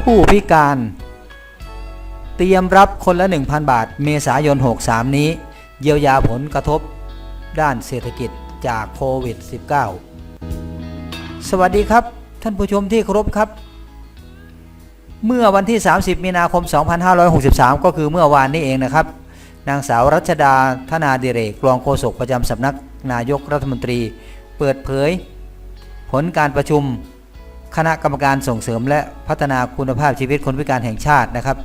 ผู้พิการ เตรียมรับคนละ 1,000 บาท เมษายน 63 นี้ เยียวยาผลกระทบด้านเศรษฐกิจจากโควิด -19 สวัสดีครับ ท่านผู้ชมที่เคารพครับ เมื่อวันที่ 30 มีนาคม 2563 ก็คือเมื่อวานนี้เองนะครับ นางสาวรัชดาธนาดิเรกรองโฆษกประจำสำนักนายกรัฐมนตรี เปิดเผย ผลการประชุม คณะกรรมการส่งเสริมและพัฒนาคุณภาพชีวิตคนพิการแห่งชาตินะครับ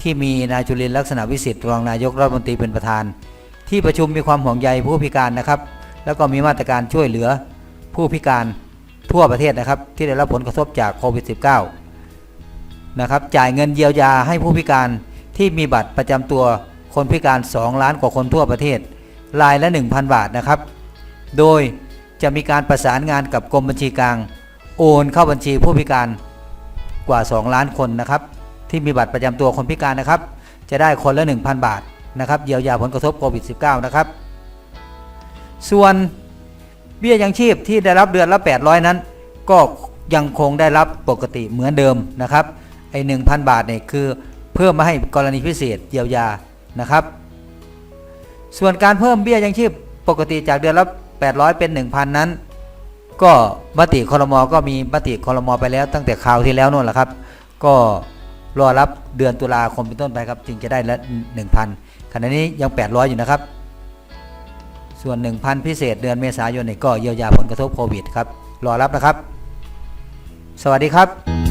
ที่มีนายจุลินลักษณะวิสิทธิ์รองนายกรัฐมนตรีเป็นประธาน ที่ประชุมมีความห่วงใยผู้พิการนะครับ แล้วก็มีมาตรการช่วยเหลือผู้พิการทั่วประเทศนะครับ ที่ได้รับผลกระทบจากโควิด -19 นะครับจ่ายเงินเยียวยาให้ผู้พิการที่มีบัตรประจำตัวคนพิการ 2 ล้านกว่าคนทั่วประเทศรายละ 1,000 บาทนะครับ โดยจะมีการประสานงานกับกรมบัญชีกลาง โอนเข้าบัญชีผู้พิการกว่า 2 ล้านคนนะครับ ที่มีบัตรประจำตัวคนพิการนะครับ จะได้คนละ 1,000 บาทนะครับเยียวยาผลกระทบโควิด -19 นะครับ ส่วนเบี้ยยังชีพที่ได้รับเดือนละ 800 นั้น ก็ยังคงได้รับปกติเหมือนเดิมนะครับไอ้1,000บาทเนี่ยคือเพิ่มมาให้กรณีพิเศษเยียวยานะครับ ส่วนการเพิ่มเบี้ยยังชีพปกติจากเดือนละ800 เป็น 1,000 นั้น ก็มติคอรมอก็มีมติคอรมอไปแล้วตั้งแต่คราวที่แล้วนู่นแหละครับ ก็รอรับเดือนตุลาคมเป็นต้นไปครับ จึงจะได้ละ1,000ขณะนี้ยัง 800 อยู่นะครับ ส่วน 1,000 พิเศษเดือนเมษายนนี่ก็เยียวยาผลกระทบโควิดครับ รอรับนะครับ สวัสดีครับ